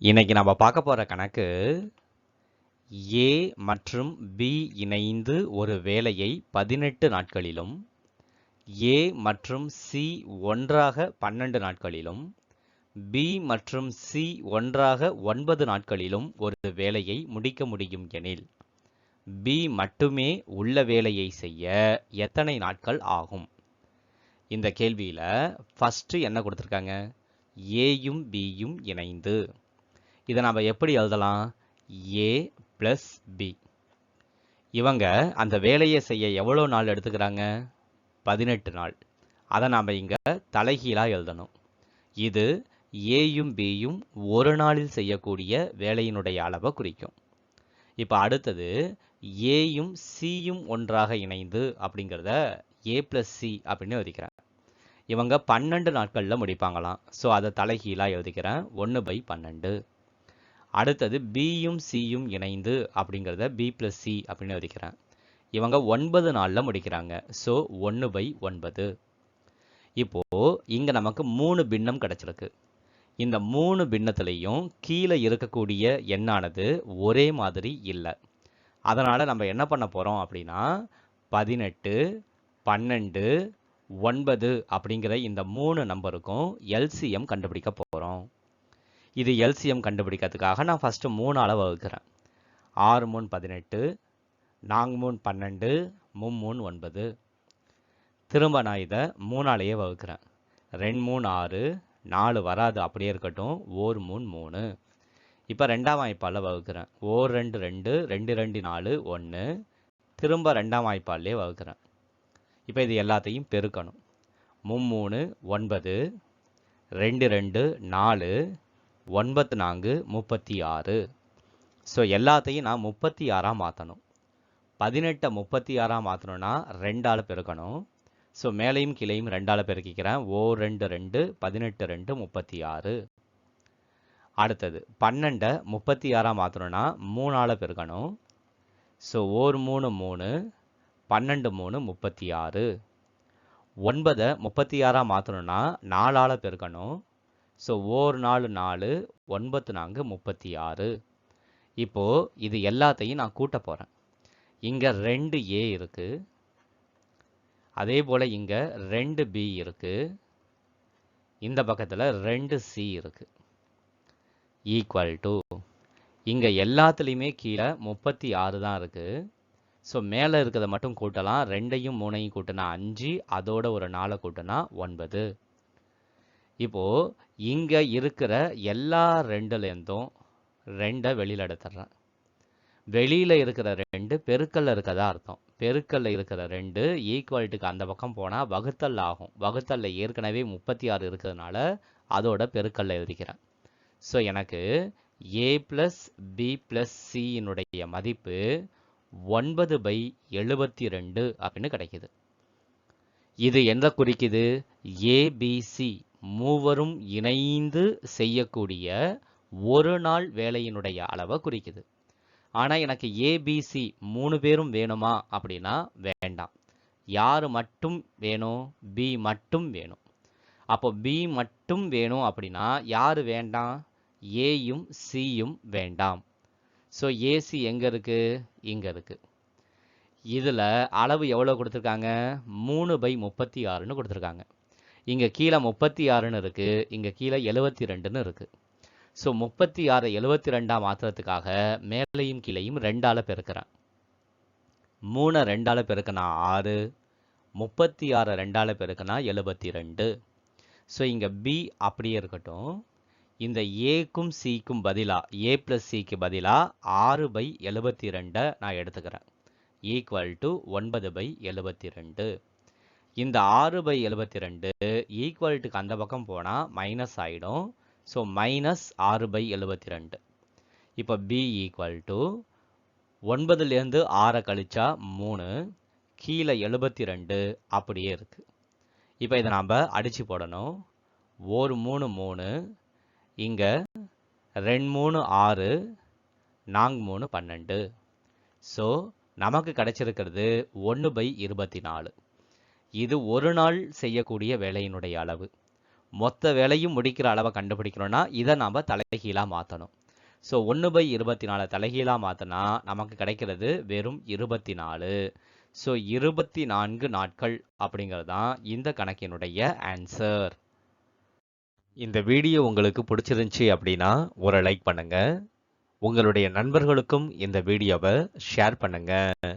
இன்னைக்கு நம்ம பார்க்க போகிற கணக்கு ஏ மற்றும் பி இணைந்து ஒரு வேலையை பதினெட்டு நாட்களிலும் ஏ மற்றும் சி ஒன்றாக பன்னெண்டு நாட்களிலும் பி மற்றும் சி ஒன்றாக ஒன்பது நாட்களிலும் ஒரு வேலையை முடிக்க முடியும் எனில் பி மட்டுமே உள்ள வேலையை செய்ய எத்தனை நாட்கள் ஆகும்? இந்த கேள்வியில் ஃபஸ்ட்டு என்ன கொடுத்துருக்காங்க? ஏயும் பியும் இணைந்து. இதை நம்ம எப்படி எழுதலாம்? ஏ ப்ளஸ் பி இவங்க அந்த வேலையை செய்ய எவ்வளோ நாள் எடுத்துக்கிறாங்க? பதினெட்டு நாள். அதை நாம் இங்கே தலைகீழாக எழுதணும். இது ஏயும் பியும் ஒரு நாளில் செய்யக்கூடிய வேலையினுடைய அளவை குறிக்கும். இப்போ அடுத்தது ஏயும் சியும் ஒன்றாக இணைந்து அப்படிங்கிறத ஏ ப்ளஸ் சி அப்படின்னு எழுதிக்கிறேன். இவங்க பன்னெண்டு நாட்களில் முடிப்பாங்களாம். ஸோ அதை தலைகீழாக எழுதிக்கிறேன். ஒன்று பை பன்னெண்டு. அடுத்தது பியும் சியும் இணைந்து அப்படிங்கிறத பி ப்ளஸ் சி அப்படின்னு எழுதிக்கிறேன் இவங்க ஒன்பது நாளில் முடிக்கிறாங்க. ஸோ ஒன்று பை ஒன்பது. இப்போது இங்கே நமக்கு மூணு பின்னம் கிடச்சிருக்கு. இந்த மூணு பின்னத்துலேயும் கீழே இருக்கக்கூடிய எண்ணானது ஒரே மாதிரி இல்லை. அதனால் நம்ம என்ன பண்ண போகிறோம் அப்படின்னா பதினெட்டு பன்னெண்டு ஒன்பது அப்படிங்கிற இந்த மூணு நம்பருக்கும் எல்சிஎம் கண்டுபிடிக்க போகிறோம் இது எல்சிஎம் கண்டுபிடிக்கிறதுக்காக நான் ஃபஸ்ட்டு மூணு அளவு வகுக்கிறேன். ஆறு மூணு பதினெட்டு நான்கு மூணு பன்னெண்டு மும்மூணு ஒன்பது. திரும்ப நான் இதை மூணாலேயே வகுக்கிறேன். ரெண்டு மூணு ஆறு நாலு வராது அப்படியே இருக்கட்டும். ஓர் மூணு மூணு. இப்போ ரெண்டாம் வாய்ப்பாலில் வகுக்கிறேன். ஓர் ரெண்டு ரெண்டு ரெண்டு ரெண்டு நாலு ஒன்று திரும்ப ரெண்டாம் வாய்ப்பாலே வகுக்கிறேன். இப்போ இது எல்லாத்தையும் பெருக்கணும். மும்மூணு ஒன்பது. ரெண்டு ரெண்டு நாலு. ஒன்பத்து நான்கு முப்பத்தி ஆறு. ஸோ எல்லாத்தையும் நான் முப்பத்தி ஆறாக மாற்றணும் பதினெட்டை முப்பத்தி ஆறாக மாற்றணும்னா ரெண்டால் பெருக்கணும். ஸோ மேலையும் கீழையும் ரெண்டால் பெருக்கிக்கிறேன். ஓ ரெண்டு ரெண்டு பதினெட்டு ரெண்டு முப்பத்தி ஆறு. அடுத்தது பன்னெண்டை முப்பத்தி ஆறாக மாற்றணும்னா மூணால் பெருக்கணும். ஸோ ஓர் மூணு மூணு பன்னெண்டு மூணு முப்பத்தி ஆறு. ஒன்பதை முப்பத்தி ஆறாக மாற்றணும்னா நாலால் பெருக்கணும். ஸோ ஓர் நாலு நாலு ஒன்பத்து நான்கு முப்பத்தி ஆறு இப்போது இது எல்லாத்தையும் நான் கூட்ட போகிறேன் இங்கே ரெண்டு ஏ இருக்குது அதே போல் இங்கே ரெண்டு பி இருக்குது இந்த பக்கத்தில் ரெண்டு சி இருக்குது ஈக்குவல் டு இங்கே எல்லாத்துலேயுமே கீழே முப்பத்தி ஆறு தான் இருக்குது ஸோ மேலே இருக்கிறத மட்டும் கூட்டலாம். ரெண்டையும் மூணையும் கூட்டினா அஞ்சு. அதோட ஒரு நாளை கூட்டினா ஒன்பது. இப்போது இங்கே இருக்கிற எல்லா ரெண்டுலேருந்தும் ரெண்டை வெளியில் எடுத்துடுறேன். வெளியில் இருக்கிற ரெண்டு பெருக்கல்ல இருக்கதா அர்த்தம். பெருக்கல்ல இருக்கிற ரெண்டு ஈக்குவல்ட்டுக்கு அந்த பக்கம் போனால் வகுத்தல் ஆகும். வகுத்தல்ல ஏற்கனவே முப்பத்தி ஆறு இருக்கிறதுனால அதோட பெருக்கல்ல எழுதிக்கிறேன். ஸோ எனக்கு ஏ ப்ளஸ் பி ப்ளஸ் சியினுடைய மதிப்பு ஒன்பது பை எழுபத்தி ரெண்டு அப்படின்னு கிடைக்குது. இது என்ன குறிக்குது? ஏபிசி மூவரும் இணைந்து செய்யக்கூடிய ஒரு நாள் வேலையினுடைய அளவை குறிக்குது. ஆனால் எனக்கு ஏபிசி மூணு பேரும் வேணுமா அப்படின்னா வேண்டாம். யார் மட்டும் வேணும்? பி மட்டும் வேணும். அப்போ பி மட்டும் வேணும் அப்படின்னா யார் வேண்டாம்? ஏயும் சியும் வேண்டாம். ஸோ ஏசி எங்கே இருக்குது இங்கே இருக்குது இதில் அளவு எவ்வளோ கொடுத்துருக்காங்க? மூணு பை முப்பத்தி ஆறுன்னு கொடுத்துருக்காங்க. இங்கே கீழே முப்பத்தி ஆறுன்னு இருக்குது இங்கே கீழே எழுபத்தி ரெண்டுன்னு இருக்குது ஸோ முப்பத்தி ஆறு எழுபத்தி ரெண்டாம் மாத்திரத்துக்காக மேலையும் கீழையும் ரெண்டால் பெருக்கிறேன். மூணை ரெண்டால் பெருக்கினா ஆறு முப்பத்தி ஆறு ரெண்டால் பெருக்கினா எழுபத்தி ரெண்டு ஸோ இங்கே பி அப்படியே இருக்கட்டும். இந்த ஏக்கும் சிக்கும் பதிலாக ஏ ப்ளஸ் சிக்கு பதிலாக ஆறு பை எழுபத்தி ரெண்டை நான் எடுத்துக்கிறேன். ஈக்குவல் டு ஒன்பது பை எழுபத்தி ரெண்டு இந்த ஆறு பை எழுபத்தி ரெண்டு ஈக்குவல்ட்டுக்கு அந்த பக்கம் போனால் மைனஸ் ஆகிடும் ஸோ மைனஸ் ஆறு பை எழுபத்தி ரெண்டு இப்போ பி ஈக்குவல் டு ஒன்பதுலேருந்து ஆறை கழிச்சா மூணு கீழே எழுபத்தி ரெண்டு அப்படியே இருக்குது இப்போ இதை நாம் அடித்து போடணும். ஒரு மூணு மூணு இங்கே ரெண்டு மூணு ஆறு நான்கு மூணு பன்னெண்டு. ஸோ நமக்கு கிடச்சிருக்கிறது ஒன்று பை இருபத்தி நாலு. இது ஒரு நாள் செய்யக்கூடிய வேலையினுடைய அளவு. மொத்த வேலையும் முடிக்கிற அளவை கண்டுபிடிக்கணும்னா இதை நாம் தலைகீழாக மாற்றணும் ஸோ ஒன்று பை இருபத்தி நாலு தலைகீழாக மாற்றினா நமக்கு கிடைக்கிறது வெறும் இருபத்தி நாலு ஸோ இருபத்தி நான்கு நாட்கள் அப்படிங்கிறது தான் இந்த கணக்கினுடைய ஆன்சர் இந்த வீடியோ உங்களுக்கு பிடிச்சிருந்துச்சி அப்படின்னா ஒரு லைக் பண்ணுங்கள் உங்களுடைய நண்பர்களுக்கும் இந்த வீடியோவை ஷேர் பண்ணுங்கள்